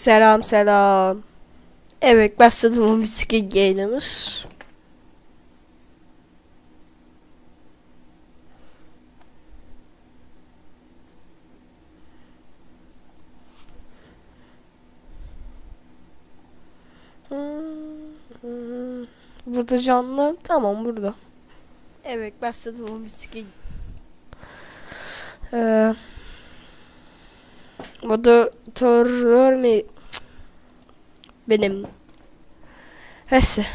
Selam selam. Evet başladı bu müzik yayınımız. Burada canlı. Tamam burada. Evet başladı bu müzik. Ee, moderatör mi? Benim. Neyse.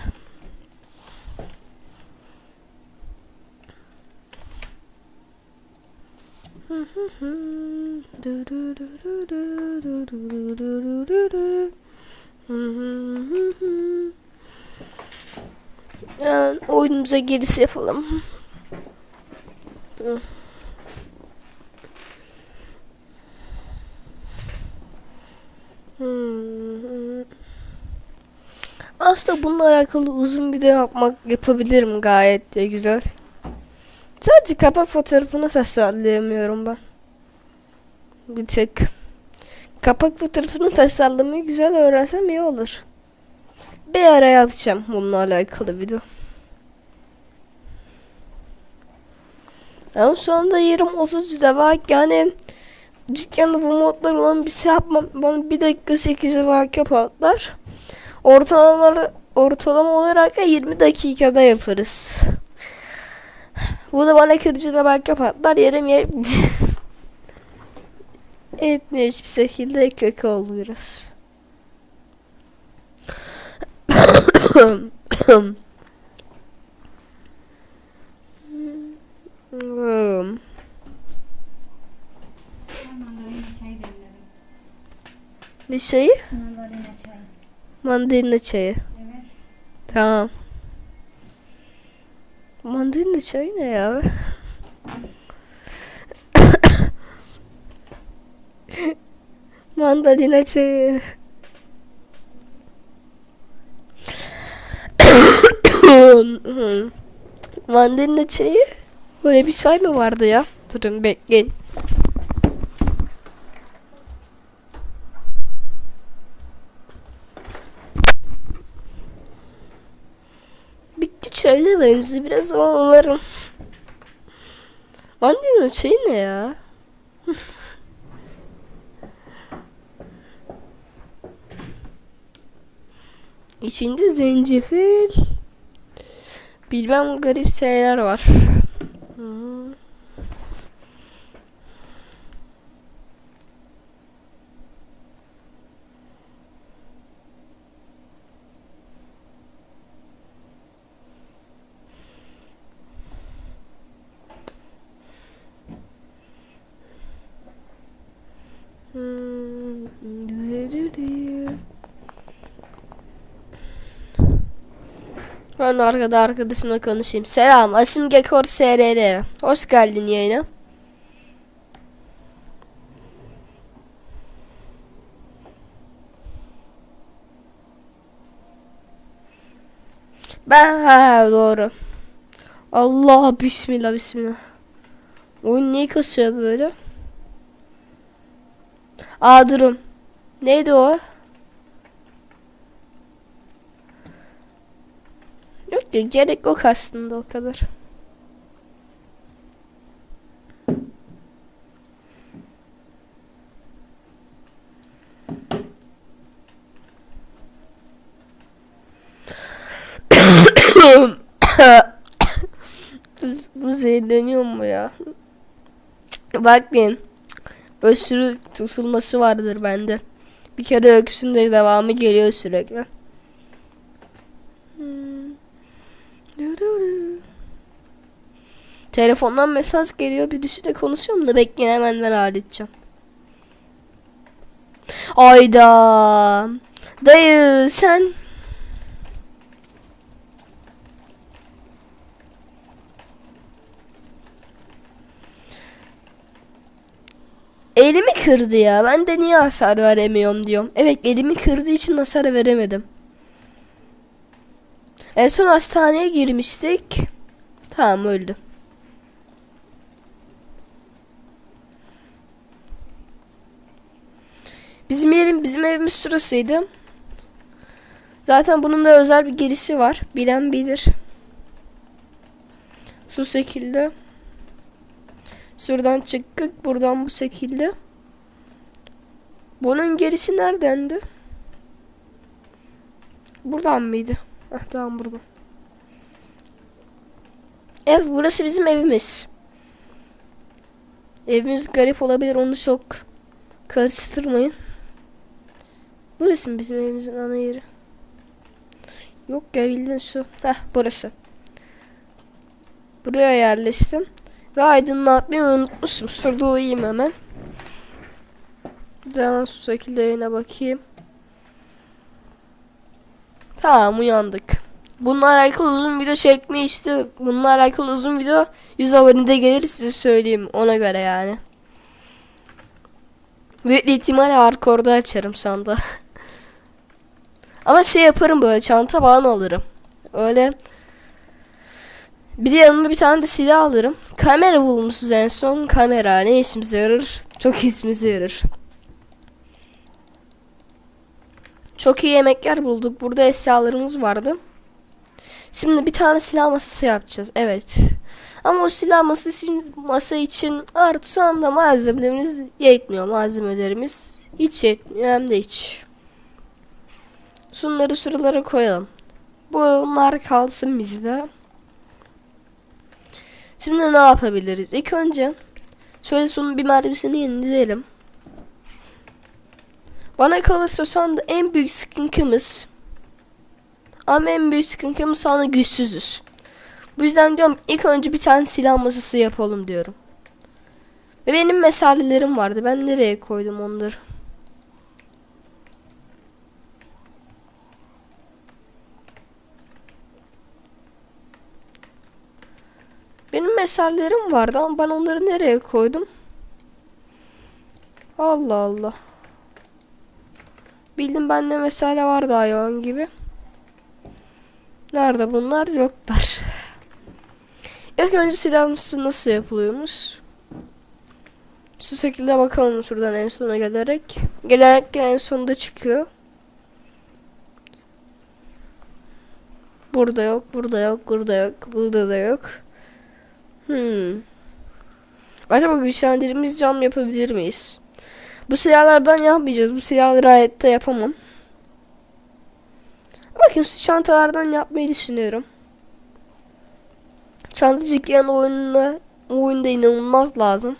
Yani oyunumuza giriş yapalım. Hmm. Aslında bununla alakalı uzun video yapmak yapabilirim gayet de güzel. Sadece kapak fotoğrafını tasarlayamıyorum ben. Bir tek. Kapak fotoğrafını tasarlamayı güzel öğrensem iyi olur. Bir ara yapacağım bununla alakalı video. Şu anda yerim 30 bak yani dükkanda bu modlar olan bir şey yapmam. Bana 1 dakika 8 bak yaparlar. Ortalama, ortalama olarak da 20 dakikada yaparız. Bu da bana kırıcı da bak yaparlar. Yerim yer... evet ne hiçbir şekilde kök oldu biraz. Hmm. Ne şeyi? Çay. Mandalina çayı. Evet. Tamam. Mandalina çayı ne ya? Mandalina çayı. Mandalina çayı? Böyle bir çay mı vardı ya? Durun bekleyin. Çayla benziyor biraz umarım. Mandalina çayı ne ya? İçinde zencefil. Bilmem garip şeyler var. Hmm. Hmm. Ben arkada arkadaşımla konuşayım. Selam, Asim Gekor SRR. Hoş geldin yayına. Ben ha doğru. Allah bismillah bismillah. Oyun niye kasıyor böyle? Aa durum. Neydi o? Yok ya gerek yok aslında o kadar. Bu zehirleniyor mu ya? Bakmayın. Öksürük tutulması vardır bende. Bir kere öksünde devamı geliyor sürekli. Telefondan mesaj geliyor birisiyle konuşuyorum da bekleyin hemen ben halledeceğim. Ayda. Dayı sen Elimi kırdı ya. Ben de niye hasar veremiyorum diyorum. Evet elimi kırdığı için hasar veremedim. En son hastaneye girmiştik. Tamam öldü. Bizim yerim bizim evimiz şurasıydı. Zaten bunun da özel bir girişi var. Bilen bilir. Şu şekilde. Şuradan çıktık. Buradan bu şekilde. Bunun gerisi neredendi? Buradan mıydı? Heh, tamam buradan. Ev burası bizim evimiz. Evimiz garip olabilir onu çok karıştırmayın. Burası mı bizim evimizin ana yeri? Yok ya bildiğin şu. Heh burası. Buraya yerleştim. Ve aydınlatmayı unutmuşum. Şurada uyuyayım hemen. Hemen şu şekilde yayına bakayım. Tamam uyandık. Bununla alakalı uzun video çekme işte. Bununla alakalı uzun video 100 abonede gelir size söyleyeyim. Ona göre yani. Büyük ihtimalle hardcore'da açarım sanda. Ama şey yaparım böyle çanta falan alırım. Öyle. Bir de yanıma bir tane de silah alırım. Kamera bulmuşuz en son. Kamera ne işimize yarar? Çok işimize yarar. Çok iyi yemekler bulduk. Burada eşyalarımız vardı. Şimdi bir tane silah masası yapacağız. Evet. Ama o silah masası için, masa için artı anda malzemelerimiz yetmiyor. Malzemelerimiz hiç yetmiyor hem de hiç. Şunları şuralara koyalım. Bunlar kalsın bizde. Şimdi ne yapabiliriz? İlk önce şöyle sonun bir mermisini yenileyelim. Bana kalırsa şu anda en büyük sıkıntımız ama en büyük sıkıntımız şu anda güçsüzüz. Bu yüzden diyorum ilk önce bir tane silah masası yapalım diyorum. Ve benim mesalelerim vardı. Ben nereye koydum onları? Mesalelerim vardı ama ben onları nereye koydum? Allah Allah. Bildim bende mesele vardı hayvan gibi. Nerede bunlar? Yoklar. İlk önce silahımızı nasıl yapılıyormuş? Şu şekilde bakalım şuradan en sona gelerek. Genellikle en sonunda çıkıyor. Burada yok, burada yok, burada yok, burada da yok. Hmm. Acaba güçlendirmiş cam yapabilir miyiz? Bu silahlardan yapmayacağız. Bu silahları hayatta yapamam. Bakın şu çantalardan yapmayı düşünüyorum. Çantacık yan oyununda oyunda inanılmaz lazım.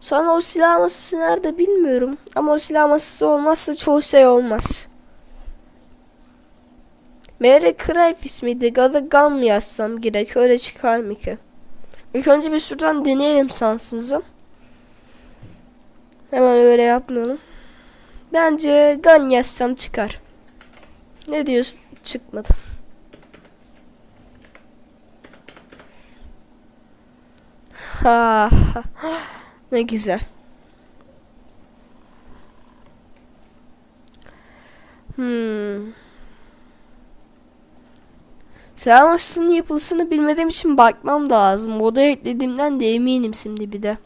Sonra o silah masası nerede bilmiyorum. Ama o silah masası olmazsa çoğu şey olmaz. Mary Crayfish miydi? Ya da Gun mı yazsam gerek? Öyle çıkar mı ki? İlk önce bir şuradan deneyelim şansımızı. Hemen öyle yapmayalım. Bence Gun yazsam çıkar. Ne diyorsun? Çıkmadı. Ha. ne güzel. Hmm. Selamasının yapılısını bilmediğim için bakmam lazım. Moda eklediğimden de eminim şimdi bir de.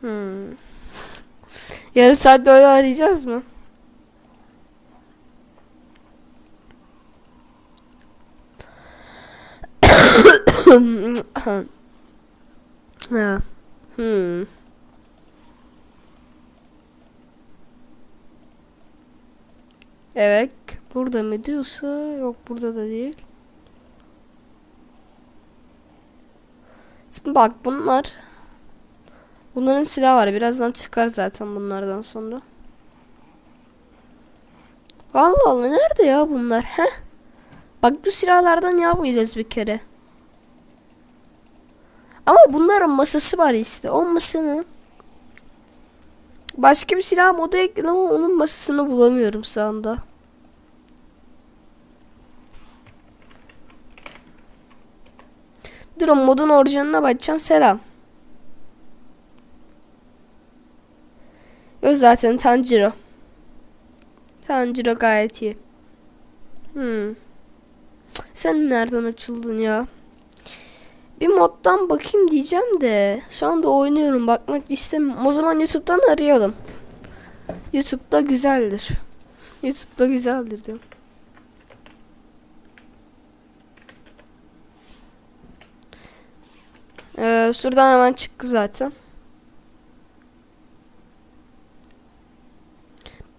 Hmm. Yarım saat böyle arayacağız mı? ha. Hmm. Evet. Burada mı diyorsa yok burada da değil. Bak bunlar Bunların silahı var. Birazdan çıkar zaten bunlardan sonra. Allah Allah nerede ya bunlar? Heh. Bak bu silahlardan yapmayacağız bir kere. Ama bunların masası var işte. O masanın Başka bir silah moda ekledim ama onun masasını bulamıyorum şu anda. Durun modun orijinalına bakacağım. Selam. Yok zaten Tanjiro. Tanjiro gayet iyi. Hmm. Sen nereden açıldın ya? Bir moddan bakayım diyeceğim de şu anda oynuyorum bakmak istemiyorum. O zaman YouTube'dan arayalım. YouTube'da güzeldir. YouTube'da güzeldir diyorum. Ee, şuradan hemen çıktı zaten.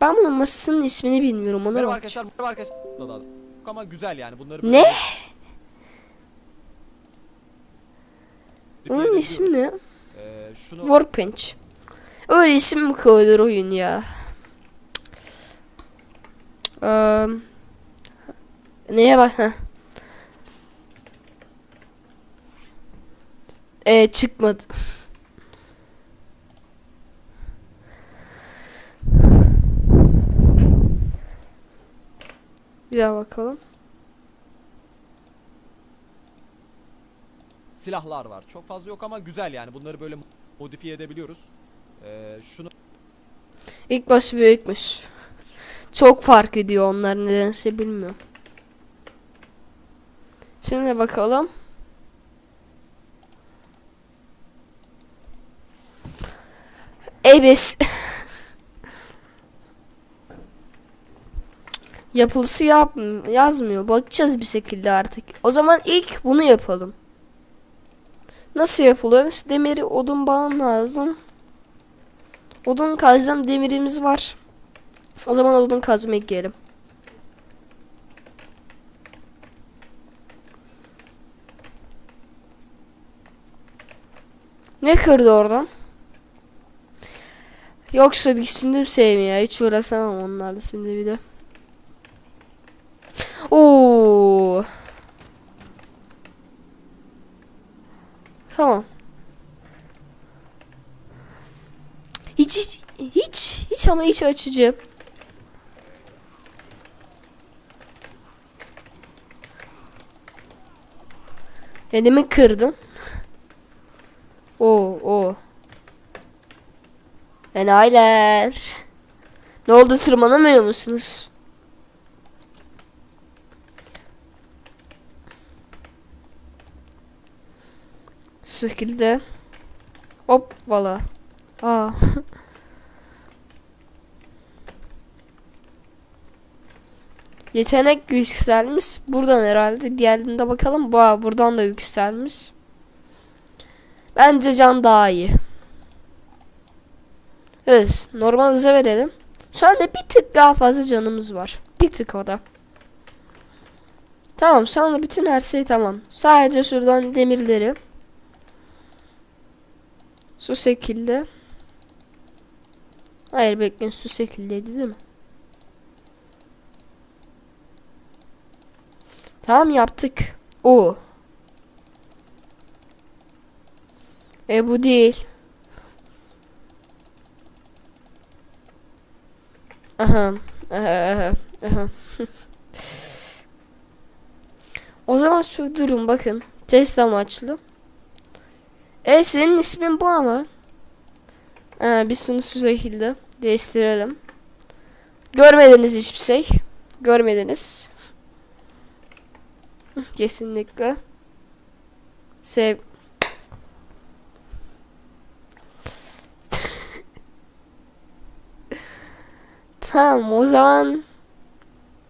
Ben bunun masasının ismini bilmiyorum ona Merhaba bak. arkadaşlar, merhaba arkadaşlar. Da- da- Ama güzel yani bunları Ne? Onun ismi ne? Ee, şunu. Öyle isim mi koyulur oyun ya? Eee neye bak? Heh. Ee, çıkmadı. Bir daha bakalım. Silahlar var. Çok fazla yok ama güzel yani bunları böyle modifiye edebiliyoruz. Ee, şunu İlk başı büyükmüş. Çok fark ediyor onlar nedense bilmiyorum. Şimdi bakalım. Ebes. Yapılısı yap yazmıyor. Bakacağız bir şekilde artık. O zaman ilk bunu yapalım. Nasıl yapılıyor? Demiri odun bağım lazım. Odun kazacağım demirimiz var. O zaman odun kazmaya gidelim. Ne kırdı oradan? Yoksa düşündüm sevmiyor. Hiç uğraşamam onlarla şimdi bir de. Oo. Tamam. Hiç hiç hiç ama hiç açıcı. Elimi kırdın. Oo o. Enayiler. Ne oldu tırmanamıyor musunuz? Şu şekilde. Hop valla. Aa. Yetenek yükselmiş. Buradan herhalde. Diğerinde bakalım. Ba buradan da yükselmiş. Bence can daha iyi. Evet. Normal hıza verelim. Şu anda bir tık daha fazla canımız var. Bir tık o da. Tamam. Şu anda bütün her şey tamam. Sadece şuradan demirleri. Şu şekilde. Hayır bekleyin şu şekildeydi değil mi? Tamam yaptık. O. E bu değil. Aha. Aha. Aha. o zaman şu durun bakın. Test amaçlı. E senin ismin bu ama. Ee, biz şunu şu değiştirelim. Görmediniz hiçbir şey. Görmediniz. Kesinlikle. Sev. tamam o zaman